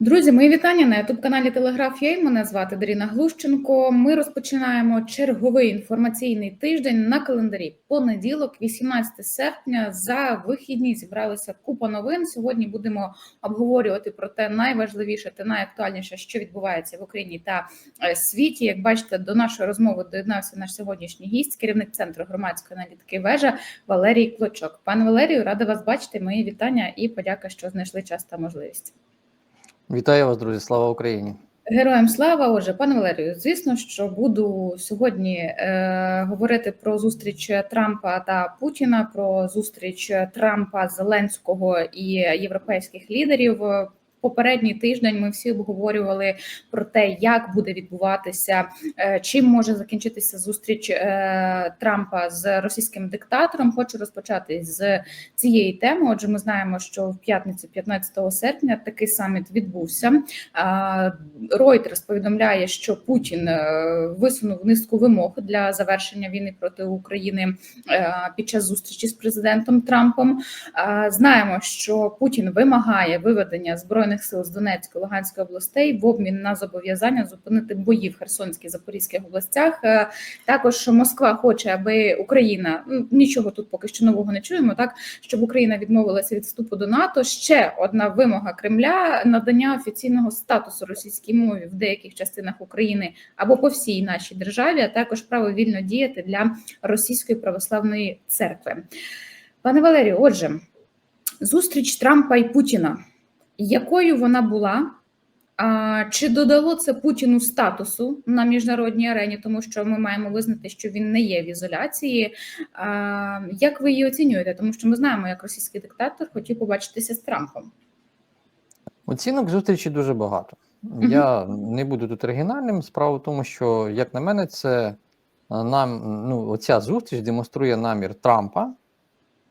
Друзі, мої вітання на youtube каналі Телеграф. Мене звати Даріна Глущенко. Ми розпочинаємо черговий інформаційний тиждень на календарі. Понеділок, 18 серпня. За вихідні зібралися купа новин. Сьогодні будемо обговорювати про те найважливіше та найактуальніше, що відбувається в Україні та е, світі. Як бачите, до нашої розмови доєднався наш сьогоднішній гість, керівник центру громадської аналітики вежа Валерій Клочок. Пане Валерію, рада вас бачити. Мої вітання і подяка, що знайшли час та можливість. Вітаю вас, друзі! Слава Україні! Героям слава. Отже, пане Валерію, звісно, що буду сьогодні е, говорити про зустріч Трампа та Путіна, про зустріч Трампа, Зеленського і європейських лідерів. Попередній тиждень ми всі обговорювали про те, як буде відбуватися, е, чим може закінчитися зустріч е, Трампа з російським диктатором. Хочу розпочати з цієї теми. Отже, ми знаємо, що в п'ятницю, 15 серпня, такий саміт відбувся. Reuters повідомляє, що Путін е, висунув низку вимог для завершення війни проти України під час зустрічі з президентом Трампом. Знаємо, що Путін вимагає виведення збройних збройних сил з Донецької Луганської областей в обмін на зобов'язання зупинити бої в Херсонській Запорізьких областях. Е, також Москва хоче, аби Україна ну, нічого тут поки що нового не чуємо. Так щоб Україна відмовилася від вступу до НАТО. Ще одна вимога Кремля надання офіційного статусу російській мові в деяких частинах України або по всій нашій державі, а також право вільно діяти для російської православної церкви. Пане Валерію, отже, зустріч Трампа і Путіна якою вона була? А, Чи додало це Путіну статусу на міжнародній арені, тому що ми маємо визнати, що він не є в ізоляції? А, Як ви її оцінюєте? Тому що ми знаємо, як російський диктатор хотів побачитися з Трампом. Оцінок зустрічі дуже багато. Угу. Я не буду тут оригінальним. Справа в тому, що, як на мене, це нам ну, оця зустріч демонструє намір Трампа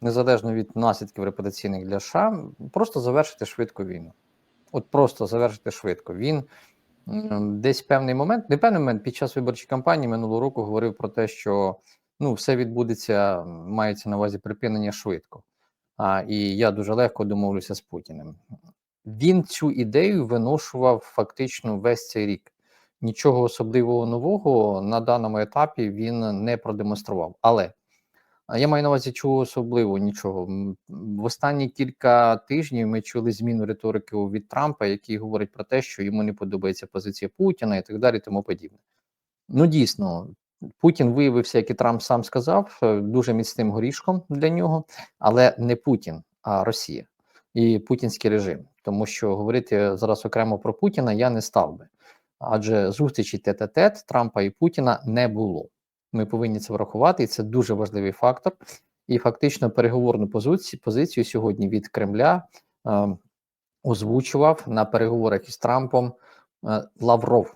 незалежно від наслідків репутаційних для США, просто завершити швидко війну. От просто завершити швидко. Він десь певний момент, не певний момент під час виборчої кампанії минулого року говорив про те, що ну, все відбудеться, мається на увазі припинення швидко. А, І я дуже легко домовлюся з Путіним. Він цю ідею виношував фактично весь цей рік. Нічого особливого нового на даному етапі він не продемонстрував. Але я маю на увазі чого особливо нічого. В останні кілька тижнів ми чули зміну риторики від Трампа, який говорить про те, що йому не подобається позиція Путіна і так далі, тому подібне. Ну дійсно, Путін виявився, як і Трамп сам сказав, е, дуже міцним горішком для нього, але не Путін, а Росія і путінський режим. Тому що говорити зараз окремо про Путіна я не став би, адже зустрічі тет-а-тет Трампа і Путіна не було. Ми повинні це врахувати, і це дуже важливий фактор. І фактично переговорну позицію позицію сьогодні від Кремля е, озвучував на переговорах із Трампом е, Лавров.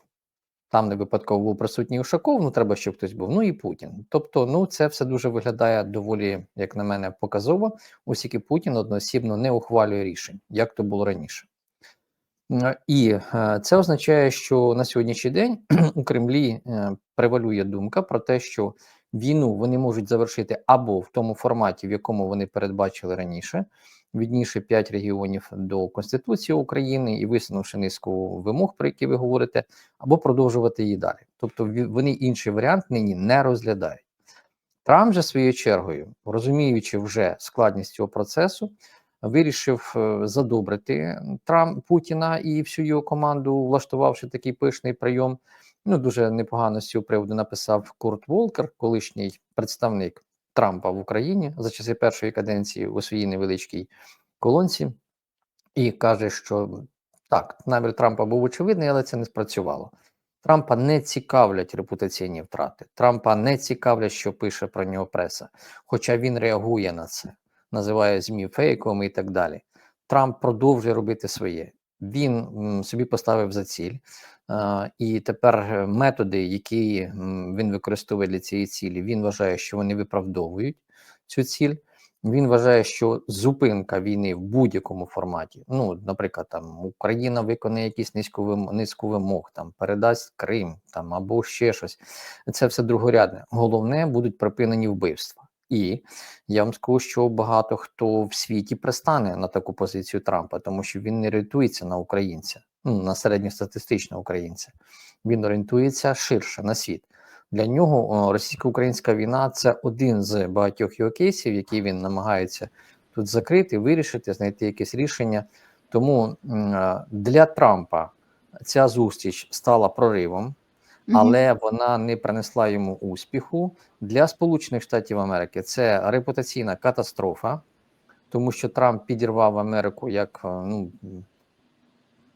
Там не випадково був присутній Ушаков, ну треба, щоб хтось був. Ну і Путін. Тобто, ну це все дуже виглядає доволі, як на мене, показово, оскільки Путін одноосібно не ухвалює рішень, як то було раніше. І е, це означає, що на сьогоднішній день у Кремлі е, превалює думка про те, що війну вони можуть завершити або в тому форматі, в якому вони передбачили раніше, віднісши п'ять регіонів до Конституції України і висунувши низку вимог, про які ви говорите, або продовжувати її далі. Тобто, вони інший варіант нині не розглядають. Трамп же своєю чергою, розуміючи вже складність цього процесу вирішив е, задобрити Трамп Путіна і всю його команду, влаштувавши такий пишний прийом. Ну дуже непогано з цього приводу написав Курт Волкер, колишній представник Трампа в Україні за часи першої каденції у своїй невеличкій колонці, і каже, що так, намір Трампа був очевидний, але це не спрацювало. Трампа не цікавлять репутаційні втрати. Трампа не цікавлять, що пише про нього преса, хоча він реагує на це називає ЗМІ фейковими і так далі. Трамп продовжує робити своє. Він собі поставив за ціль, і тепер методи, які він використовує для цієї цілі, він вважає, що вони виправдовують цю ціль. Він вважає, що зупинка війни в будь-якому форматі, ну, наприклад, там Україна виконає якісь низьку вимог, низьку вимог, там передасть Крим там або ще щось. Це все другорядне. Головне будуть припинені вбивства. І я вам скажу, що багато хто в світі пристане на таку позицію Трампа, тому що він не орієнтується на українця, ну на середньостатистичного українця. Він орієнтується ширше на світ. Для нього російсько-українська війна це один з багатьох його кейсів, які він намагається тут закрити, вирішити, знайти якесь рішення. Тому для Трампа ця зустріч стала проривом. Але вона не принесла йому успіху. Для Сполучених Штатів Америки це репутаційна катастрофа, тому що Трамп підірвав Америку як е, ну,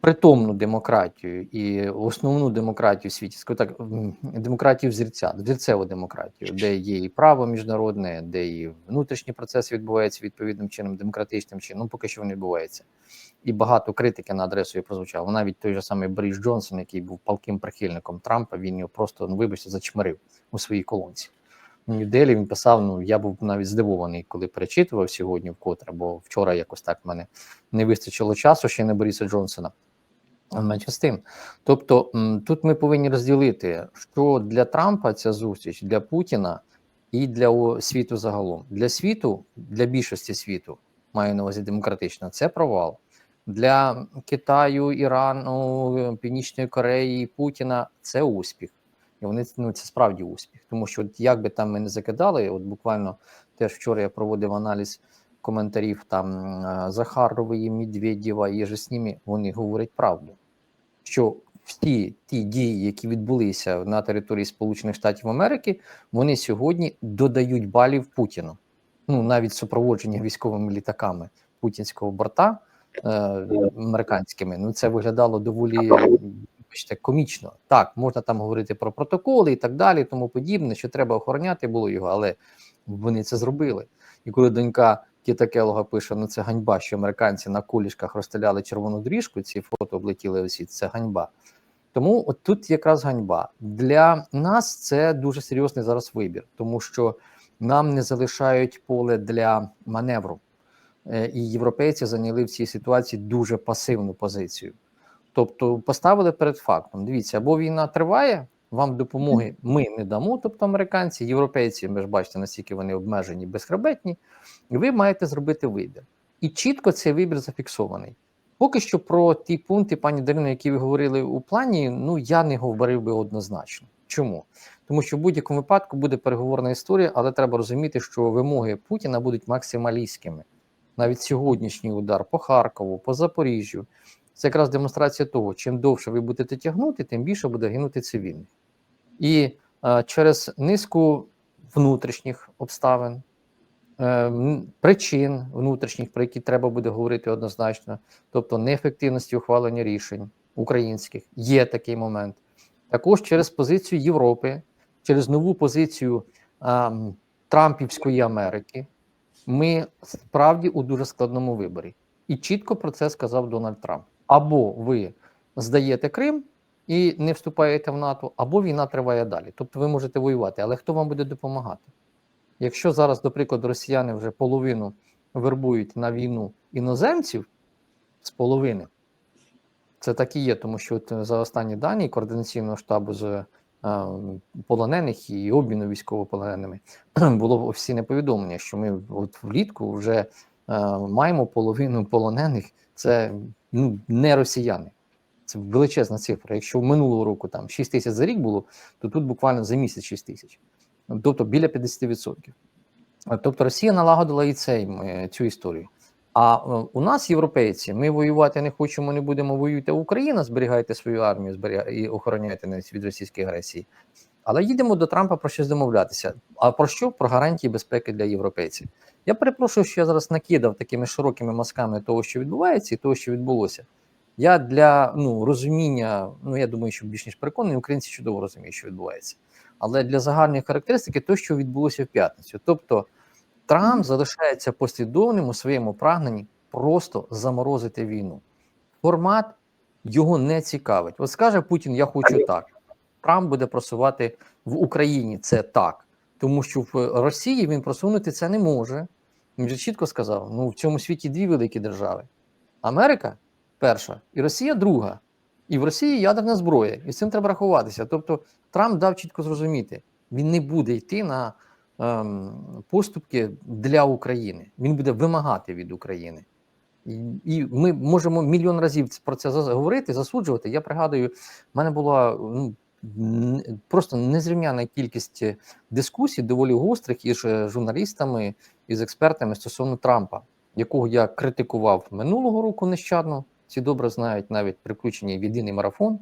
притомну демократію і основну демократію в світі, так, демократію взірця, взірцеву демократію, де є і право міжнародне, де і внутрішні процеси відбуваються відповідним чином, демократичним чином, ну поки що вони відбуваються. І багато критики на адресу її прозвучало. Навіть той же самий Борис Джонсон, який був палким прихильником Трампа, він його просто ну вибачте зачмирив у своїй колонці. Нью-Делі він писав: ну я був навіть здивований, коли перечитував сьогодні вкотре, бо вчора якось так в мене не вистачило часу ще на Бориса Джонсона. Менше з тим. Тобто тут ми повинні розділити, що для Трампа ця зустріч, для Путіна і для світу загалом. Для світу, для більшості світу, маю на увазі демократично, це провал. Для Китаю, Ірану, Північної Кореї, Путіна це успіх. І вони ну, це справді успіх. Тому що, от як би там ми не закидали, от буквально теж вчора я проводив аналіз коментарів там е, Захарової, Медведєва і же з ними, вони говорять правду, що всі ті дії, які відбулися на території Сполучених Штатів Америки, вони сьогодні додають балів Путіну. Ну навіть супроводження військовими літаками путінського борта американськими. Ну це виглядало доволі бачите, комічно. Так, можна там говорити про протоколи і так далі, тому подібне, що треба охороняти було його, але вони це зробили. І коли донька Кіта Келога пише: ну це ганьба, що американці на кулішках розстріляли червону доріжку, ці фото облетіли у світ, це ганьба. Тому от тут якраз ганьба. Для нас це дуже серйозний зараз вибір, тому що нам не залишають поле для маневру. Е, І європейці зайняли в цій ситуації дуже пасивну позицію. Тобто поставили перед фактом: дивіться, або війна триває, вам допомоги ми не дамо, тобто американці, європейці, ви ж бачите, наскільки вони обмежені, безхребетні, і ви маєте зробити вибір. І чітко цей вибір зафіксований. Поки що про ті пункти, пані Дарино, які ви говорили у плані, ну я не говорив би однозначно. Чому? Тому що в будь-якому випадку буде переговорна історія, але треба розуміти, що вимоги Путіна будуть максималістськими. Навіть сьогоднішній удар по Харкову, по Запоріжжю, це якраз демонстрація того, чим довше ви будете тягнути, тим більше буде гинути цивільних. І е, через низку внутрішніх обставин, е, причин внутрішніх, про які треба буде говорити однозначно, тобто неефективності ухвалення рішень українських, є такий момент. Також через позицію Європи, через нову позицію е, Трампівської Америки, ми справді у дуже складному виборі. І чітко про це сказав Дональд Трамп. Або ви здаєте Крим і не вступаєте в НАТО, або війна триває далі. Тобто ви можете воювати, але хто вам буде допомагати? Якщо зараз, до прикладу, росіяни вже половину вербують на війну іноземців з половини, це так і є, тому що от за останні дані координаційного штабу з е, полонених і обміну військовополоненими було офіційне повідомлення, що ми от влітку вже маємо половину полонених. Це ну, не росіяни. Це величезна цифра. Якщо в минулого року там 6 тисяч за рік було, то тут буквально за місяць 6 тисяч. Тобто біля 50%. Тобто Росія налагодила і цей, цю історію. А е, у нас, європейці, ми воювати не хочемо, не будемо воювати. Україна, зберігайте свою армію, зберіга... і охороняйте нас від російської агресії. Але їдемо до Трампа про щось домовлятися. А про що? Про гарантії безпеки для європейців. Я перепрошую, що я зараз накидав такими широкими мазками того, що відбувається, і того, що відбулося. Я для ну, розуміння, ну я думаю, що більш ніж переконаний, українці чудово розуміють, що відбувається. Але для загальної характеристики, то, що відбулося в п'ятницю. Тобто Трамп залишається послідовним у своєму прагненні просто заморозити війну. Формат його не цікавить. От скаже Путін: Я хочу так. Трамп буде просувати в Україні це так, тому що в Росії він просунути це не може. Він же чітко сказав: ну в цьому світі дві великі держави: Америка перша, і Росія друга. І в Росії ядерна зброя, і з цим треба рахуватися. Тобто Трамп дав чітко зрозуміти, він не буде йти на поступки для України. Він буде вимагати від України. І, і ми можемо мільйон разів про це говорити, засуджувати. Я пригадую, в мене була ну, просто незрівняна кількість е, дискусій, доволі гострих із е, журналістами, із експертами стосовно Трампа, якого я критикував минулого року нещадно. Всі добре знають навіть при включенні в єдиний марафон.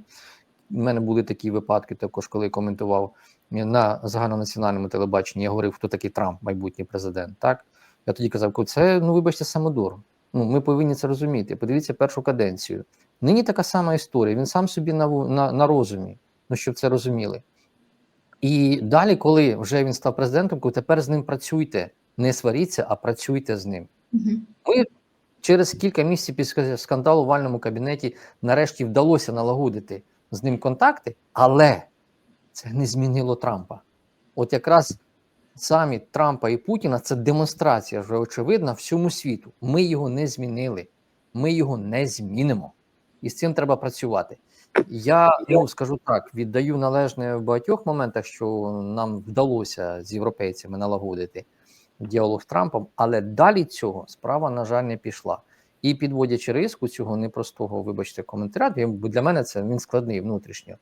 У мене були такі випадки, також коли коментував на загальнонаціональному телебаченні. Я говорив, хто такий Трамп, майбутній президент. Так я тоді казав, це ну вибачте самодур. Ну ми повинні це розуміти. Подивіться першу каденцію. Нині така сама історія. Він сам собі на, на, на розумі, ну щоб це розуміли. І далі, коли вже він став президентом, коли тепер з ним працюйте, не сваріться, а працюйте з ним. Мгм. Через кілька місяців після скандалу в вальному кабінеті нарешті вдалося налагодити з ним контакти, але це не змінило Трампа. От якраз саміт Трампа і Путіна це демонстрація вже очевидна всьому світу. Ми його не змінили, ми його не змінимо. І з цим треба працювати. Я ну скажу так: віддаю належне в багатьох моментах, що нам вдалося з європейцями налагодити діалог з Трампом, але далі цього справа, на жаль, не пішла. І підводячи риску цього непростого, вибачте, коментаря, для мене це він складний внутрішньо.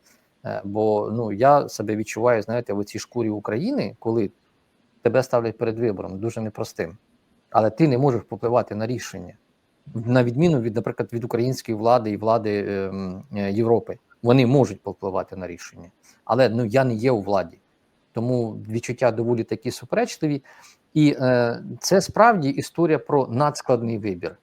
Е, Бо ну я себе відчуваю, знаєте, в цій шкурі України, коли тебе ставлять перед вибором дуже непростим, але ти не можеш впливати на рішення, на відміну від, наприклад, від української влади і влади ем, е, Європи. Вони можуть повпливати на рішення, але ну я не є у владі, тому відчуття доволі такі суперечливі. І е, це справді історія про надскладний вибір,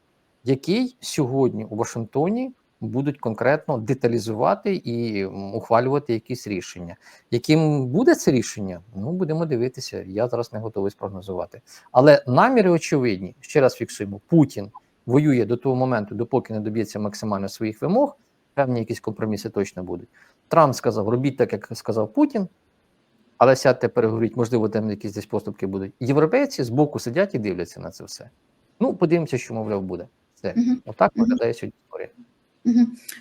який сьогодні у Вашингтоні будуть конкретно деталізувати і ухвалювати якісь рішення. Яким буде це рішення? Ну будемо дивитися. Я зараз не готовий спрогнозувати. Але наміри очевидні. Ще раз фіксуємо: Путін воює до того моменту, допоки не доб'ється максимально своїх вимог. Певні якісь компроміси точно будуть. Трамп сказав: робіть так, як сказав Путін. Але сядьте, переговоріть, можливо, там якісь десь поступки будуть. Європейці з боку сидять і дивляться на це все. Ну, подивимося, що мовляв буде. Все. Мгм. Отак виглядає сьогодні історія.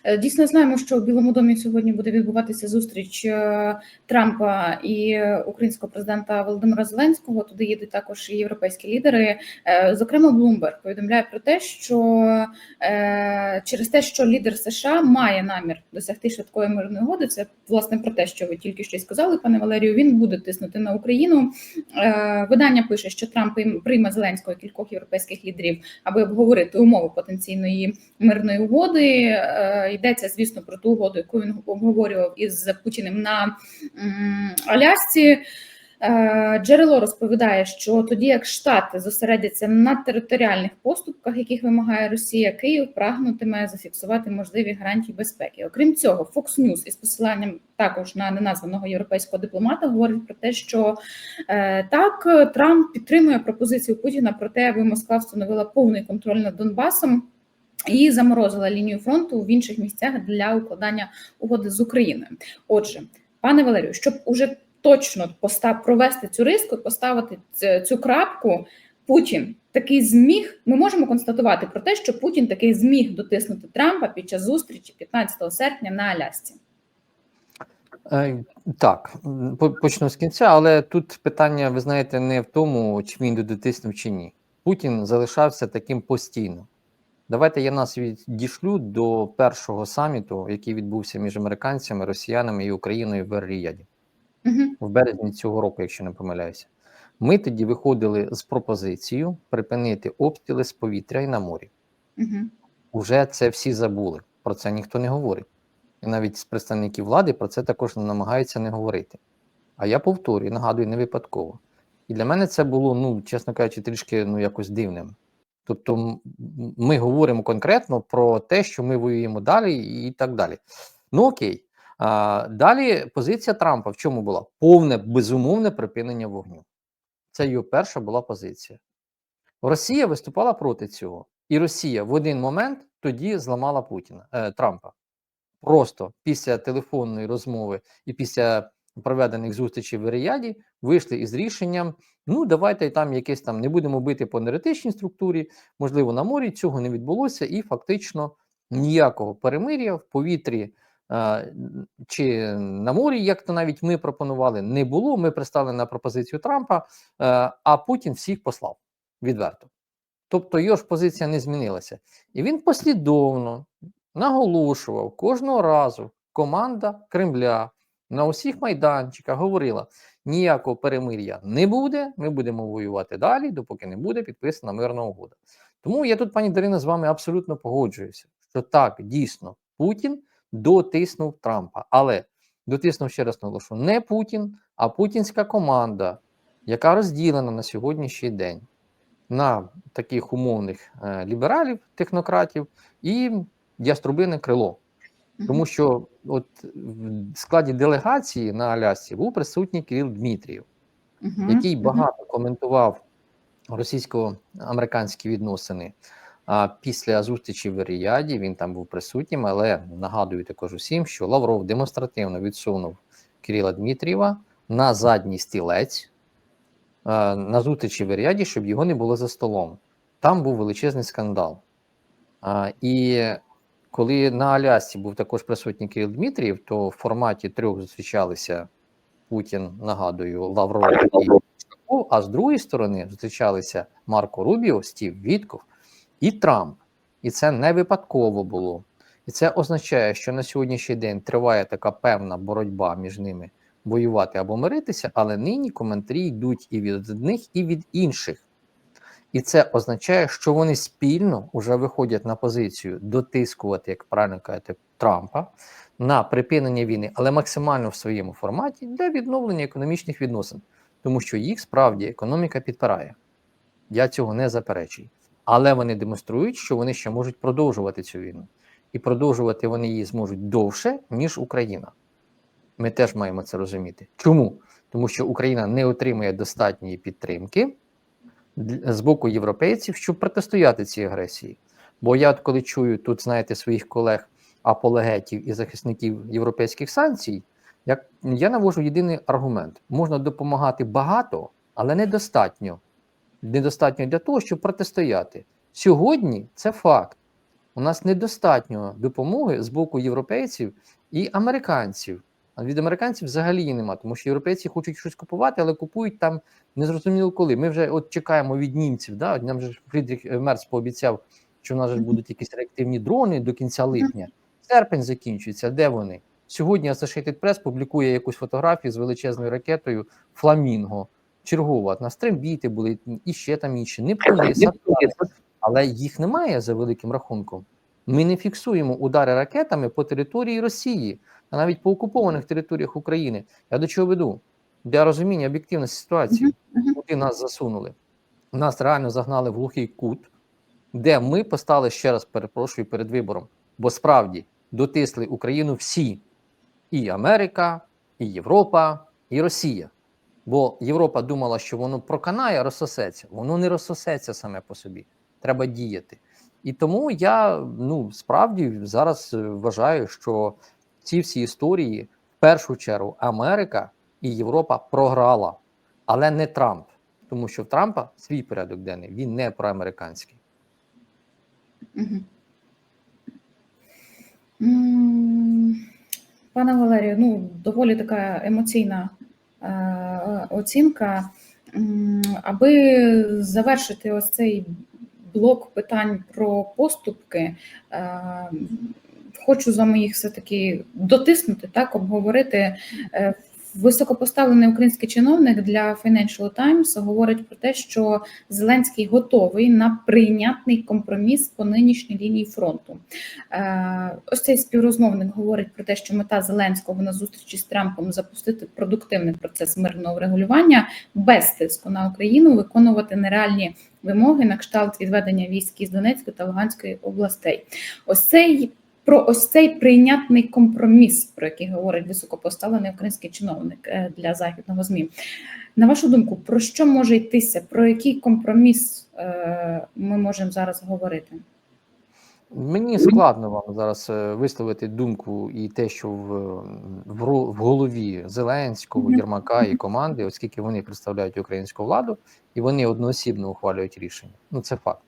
Е, Дійсно знаємо, що в Білому домі сьогодні буде відбуватися зустріч е, Трампа і українського президента Володимира Зеленського. Туди їдуть також і європейські лідери. Е, Зокрема, Блумберг повідомляє про те, що через те, що лідер США має намір досягти швидкої мирної угоди, це власне про те, що ви тільки що й сказали, пане Валерію. Він буде тиснути на Україну. Видання пише, що Трамп прийме Зеленського кількох європейських лідерів, аби обговорити умови потенційної мирної угоди. Е, Йдеться, звісно, про ту угоду, яку він обговорював із Путіним на Алясці. Е, Джерело розповідає, що тоді як Штати зосередяться на територіальних поступках, яких вимагає Росія, Київ прагнутиме зафіксувати можливі гарантії безпеки. Окрім цього, Fox News із посиланням також на неназваного європейського дипломата говорить про те, що е, так Трамп підтримує пропозицію Путіна про те, аби Москва встановила повний контроль над Донбасом. І заморозила лінію фронту в інших місцях для укладання угоди з Україною. Отже, пане Валерію, щоб уже точно постав провести цю риску, поставити цю крапку, Путін такий зміг. Ми можемо констатувати про те, що Путін таки зміг дотиснути Трампа під час зустрічі 15 серпня на Алясці. Е, Так, по- почну з кінця, але тут питання, ви знаєте, не в тому, чи він дотиснув чи ні. Путін залишався таким постійно. Давайте я нас відійшлю до першого саміту, який відбувся між американцями, росіянами і Україною в Ер-Ріяді Угу. в березні цього року, якщо не помиляюся. Ми тоді виходили з пропозицією припинити обстріли з повітря і на морі. Угу. Уже це всі забули. Про це ніхто не говорить. І навіть з представників влади про це також намагаються не говорити. А я повторюю, нагадую, не випадково. І для мене це було, ну, чесно кажучи, трішки ну, якось дивним. Тобто, ми говоримо конкретно про те, що ми воюємо далі, і так далі. Ну окей. А, далі позиція Трампа в чому була? Повне безумовне припинення вогню. Це його перша була позиція. Росія виступала проти цього, і Росія в один момент тоді зламала Путіна е, Трампа. Просто після телефонної розмови і після проведених зустрічей в Ріяді вийшли із рішенням: ну давайте там якесь там не будемо бити по енергетичній структурі, можливо, на морі цього не відбулося, і фактично ніякого перемир'я в повітрі е, чи на морі, як то навіть ми пропонували, не було. Ми пристали на пропозицію Трампа, е, а Путін всіх послав відверто. Тобто його ж позиція не змінилася. І він послідовно наголошував кожного разу команда Кремля на усіх майданчиках говорила: ніякого перемир'я не буде, ми будемо воювати далі, допоки не буде підписана мирна угода. Тому я тут, пані Дарина, з вами абсолютно погоджуюся, що так, дійсно, Путін дотиснув Трампа, але дотиснув ще раз наголошу, не Путін, а путінська команда, яка розділена на сьогоднішній день на таких умовних е, лібералів, технократів і яструбине крило. Тому що от в складі делегації на Алясці був присутній Кирил Дмитрієв, Мгм. який Мгм. багато коментував російсько-американські відносини. А після зустрічі в Ріяді він там був присутнім, але нагадую також усім, що Лавров демонстративно відсунув Кирила Дмитрієва на задній стілець на зустрічі в Ріяді, щоб його не було за столом. Там був величезний скандал. А, і коли на Алясці був також присутній Кирил Дмитрієв, то в форматі трьох зустрічалися Путін, нагадую, Лавров і а з другої сторони зустрічалися Марко Рубіо, Стів Вітков і Трамп. І це не випадково було. І це означає, що на сьогоднішній день триває така певна боротьба між ними воювати або миритися, але нині коментарі йдуть і від одних, і від інших. І це означає, що вони спільно вже виходять на позицію дотискувати, як правильно кажете, Трампа на припинення війни, але максимально в своєму форматі для відновлення економічних відносин, тому що їх справді економіка підпирає. Я цього не заперечую. Але вони демонструють, що вони ще можуть продовжувати цю війну. І продовжувати вони її зможуть довше, ніж Україна. Ми теж маємо це розуміти. Чому? Тому що Україна не отримує достатньої підтримки з боку європейців, щоб протистояти цій агресії. Бо я, от коли чую тут, знаєте, своїх колег апологетів і захисників європейських санкцій, як я навожу єдиний аргумент: можна допомагати багато, але недостатньо. Недостатньо для того, щоб протистояти. Сьогодні це факт. У нас недостатньо допомоги з боку європейців і американців. А від американців взагалі її нема, тому що європейці хочуть щось купувати, але купують там незрозуміло коли. Ми вже от чекаємо від німців. Да? Нам же Фрідріх е, Мерц пообіцяв, що в нас же будуть якісь реактивні дрони до кінця липня. Серпень закінчується. Де вони? Сьогодні Associated Press публікує якусь фотографію з величезною ракетою Фламінго. Чергова на стримбіти були і ще там інші. Нептуни, Сатурни, але їх немає за великим рахунком. Ми не фіксуємо удари ракетами по території Росії, а навіть по окупованих територіях України. Я до чого веду? Для розуміння об'єктивності ситуації, куди нас засунули. Нас реально загнали в глухий кут, де ми постали ще раз, перепрошую, перед вибором. Бо справді дотисли Україну всі: і Америка, і Європа, і Росія. Бо Європа думала, що воно проканає, розсосеться. Воно не розсосеться саме по собі. Треба діяти. І тому я ну справді зараз е, вважаю, що ці всі історії в першу чергу Америка і Європа програла, але не Трамп, тому що в Трампа свій порядок денний, він не проамериканський. Пане Валерію, ну доволі така емоційна е, оцінка. Аби завершити ось цей блок питань про поступки, е, хочу з вами їх все-таки дотиснути, так, обговорити. Високопоставлений український чиновник для Financial Times говорить про те, що Зеленський готовий на прийнятний компроміс по нинішній лінії фронту. Е, Ось цей співрозмовник говорить про те, що мета Зеленського на зустрічі з Трампом запустити продуктивний процес мирного врегулювання без тиску на Україну, виконувати нереальні вимоги на кшталт відведення військ із Донецької та Луганської областей. Ось цей про ось цей прийнятний компроміс, про який говорить високопоставлений український чиновник е, для західного змі. На вашу думку, про що може йтися? Про який компроміс е, ми можемо зараз говорити? Мені складно вам зараз е, висловити думку і те, що в, в, в голові Зеленського, Єрмака і команди, оскільки вони представляють українську владу і вони одноосібно ухвалюють рішення. Ну це факт.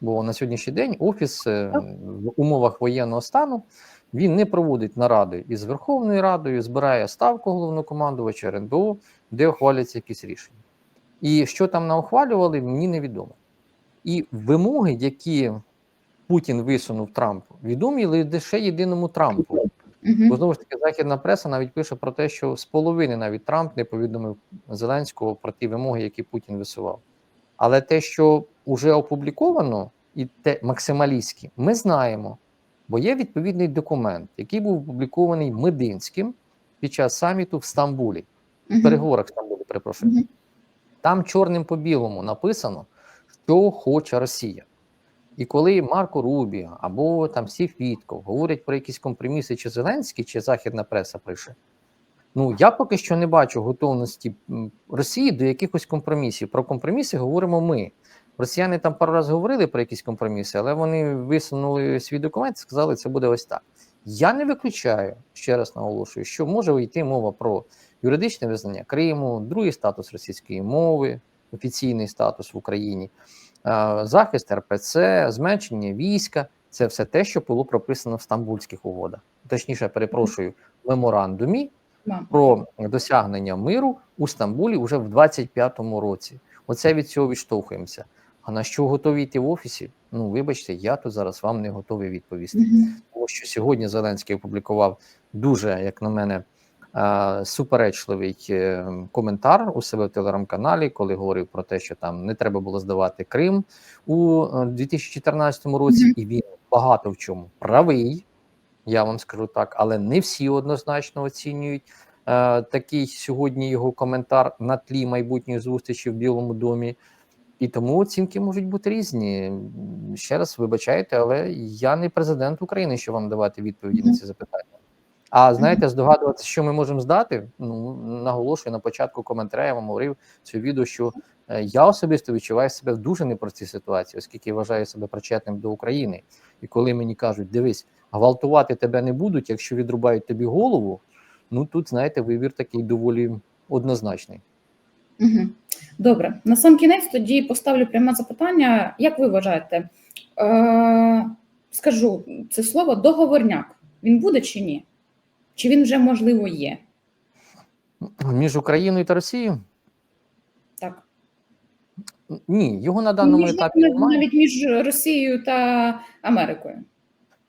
Бо на сьогоднішній день офіс е, в умовах воєнного стану він не проводить наради із Верховною Радою, збирає ставку головнокомандувача РНБО, де ухвалюються якісь рішення. І що там наухвалювали, мені невідомо. І вимоги, які Путін висунув Трампу, відомі лише єдиному Трампу. Бо знову ж таки, західна преса навіть пише про те, що з половини навіть Трамп не повідомив Зеленського про ті вимоги, які Путін висував. Але те, що вже опубліковано, і те максималістське, ми знаємо, бо є відповідний документ, який був опублікований Мединським під час саміту в Стамбулі, в переговорах в Стамбулі, перепрошую. Мгм. Там чорним по білому написано, що хоче Росія. І коли Марко Рубі або там Стів Вітков говорять про якісь компроміси, чи Зеленський, чи Західна преса пише. Ну я поки що не бачу готовності Росії до якихось компромісів. Про компроміси говоримо ми. Росіяни там пару разів говорили про якісь компроміси, але вони висунули свій документ і сказали, це буде ось так. Я не виключаю, ще раз наголошую, що може йти мова про юридичне визнання Криму, другий статус російської мови, офіційний статус в Україні, захист РПЦ, зменшення війська. Це все те, що було прописано в Стамбульських угодах. Точніше, перепрошую, в меморандумі. Про досягнення миру у Стамбулі вже в 25-му році. Оце від цього відштовхуємося. А на що готові йти в офісі? Ну, вибачте, я тут зараз вам не готовий відповісти. Тому що сьогодні Зеленський опублікував дуже, як на мене, е, суперечливий е, коментар у себе в телеграм-каналі, коли говорив про те, що там не треба було здавати Крим у е, 2014 році, Мгм. і він багато в чому правий. Я вам скажу так, але не всі однозначно оцінюють е, такий сьогодні його коментар на тлі майбутньої зустрічі в Білому домі. І тому оцінки можуть бути різні. Ще раз вибачайте, але я не президент України, щоб вам давати відповіді на ці запитання. А знаєте, здогадуватися, що ми можемо здати? Ну наголошую на початку коментаря. Я вам говорив цю відео, що е, я особисто відчуваю себе в дуже непростій ситуації, оскільки вважаю себе причетним до України. І коли мені кажуть, дивись, гвалтувати тебе не будуть, якщо відрубають тобі голову. Ну тут знаєте, вибір такий доволі однозначний. Угу. Добре, на сам кінець тоді поставлю пряме запитання. Як ви вважаєте? Е, скажу це слово договорняк. Він буде чи ні? Чи він вже можливо є? Між Україною та Росією Так. ні, його на даному Між- етапі немає. навіть між Росією та Америкою.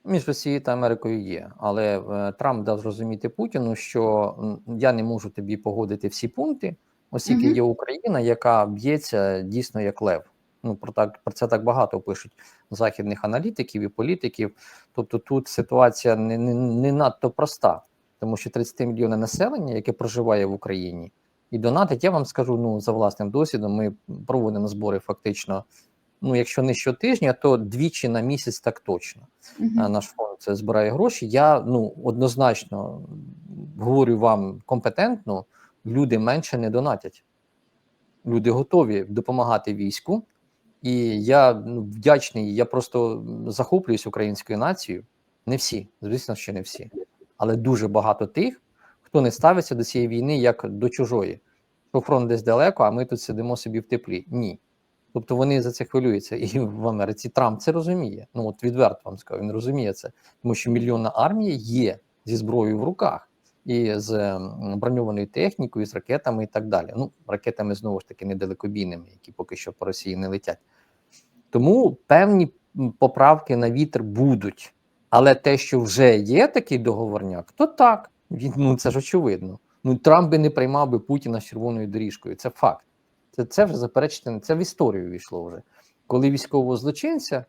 Між Росією та Америкою є, але е, Трамп дав зрозуміти Путіну, що я не можу тобі погодити всі пункти, оскільки є Україна, яка б'ється дійсно як лев. Ну про так про це так багато пишуть західних аналітиків і політиків. Тобто тут ситуація не, не, не надто проста, тому що 30 мільйонів населення, яке проживає в Україні, і донатить, я вам скажу ну за власним досвідом. Ми проводимо збори фактично. Ну, якщо не щотижня, то двічі на місяць так точно. А наш фонд це збирає гроші. Я ну однозначно говорю вам компетентно, люди менше не донатять. Люди готові допомагати війську, і я ну, вдячний. Я просто захоплююсь українською нацією. Не всі, звісно, що не всі, але дуже багато тих, хто не ставиться до цієї війни як до чужої. Що фронт десь далеко, а ми тут сидимо собі в теплі. Ні. Тобто вони за це хвилюються, і в Америці Трамп це розуміє. Ну от відверто вам скажу, він розуміє це, тому що мільйонна армія є зі зброєю в руках і з броньованою технікою, з ракетами і так далі. Ну, ракетами знову ж таки недалекобійними, які поки що по Росії не летять. Тому певні поправки на вітер будуть. Але те, що вже є такий договорняк, то так. Він, ну це ж очевидно. Ну Трамп би не приймав би Путіна з червоною доріжкою. Це факт. Це, це вже заперечити, це в історію війшло вже. Коли військового злочинця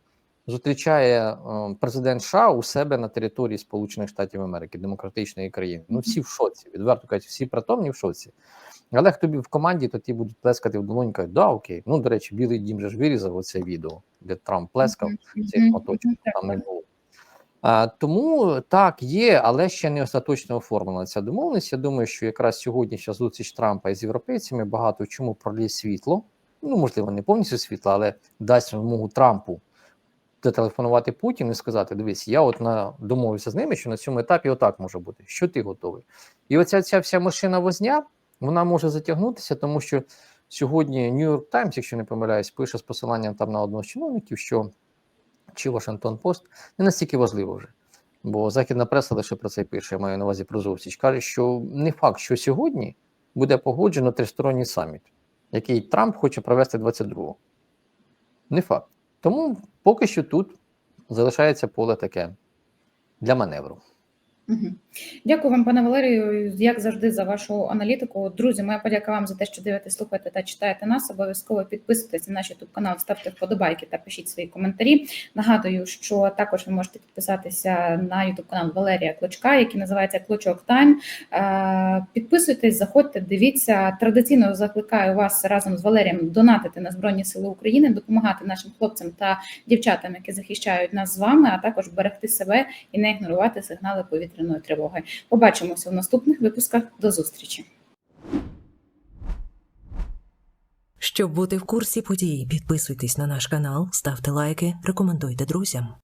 зустрічає е, президент США у себе на території Сполучених Штатів Америки, демократичної країни. Ну всі в шоці, відверто кажуть, всі притомні в шоці. Але хто в команді, то ті будуть плескати в долоню, кажуть, да, окей. Ну, до речі, Білий Дім же ж вирізав оце відео, де Трамп плескав Мгм. цих Мгм. моточків, Так. там не було. Тому так є, але ще не остаточно оформлена ця домовленість. Я думаю, що якраз сьогоднішня зустріч Трампа із європейцями багато чому пролє світло. Ну, можливо, не повністю світло, але дасть вимогу Трампу зателефонувати Путіну і сказати: дивись, я от на домовився з ними, що на цьому етапі отак може бути. Що ти готовий? І оця ця вся машина возня вона може затягнутися, тому що сьогодні New York Times, якщо не помиляюсь, пише з посиланням там на одного з чиновників, що чи Вашингтон Пост не настільки важливо вже. Бо західна преса лише про це пише, я маю на увазі про зустріч. Каже, що не факт, що сьогодні буде погоджено тристоронній саміт, який Трамп хоче провести 22-го. Не факт. Тому поки що тут залишається поле таке для маневру. Дякую вам, пане Валерію, як завжди, за вашу аналітику. Друзі, моя подяка вам за те, що дивитесь, слухаєте та читаєте нас. Обов'язково підписуйтесь на наш YouTube канал, ставте вподобайки та пишіть свої коментарі. Нагадую, що також ви можете підписатися на YouTube канал Валерія Клочка, який називається Клочок Тайм. Е, Підписуйтесь, заходьте, дивіться. Традиційно закликаю вас разом з Валерієм донатити на Збройні Сили України, допомагати нашим хлопцям та дівчатам, які захищають нас з вами, а також берегти себе і не ігнорувати сигнали повітряної тривоги. Побачимося в наступних випусках. До зустрічі. Щоб бути в курсі подій, підписуйтесь на наш канал, ставте лайки, рекомендуйте друзям.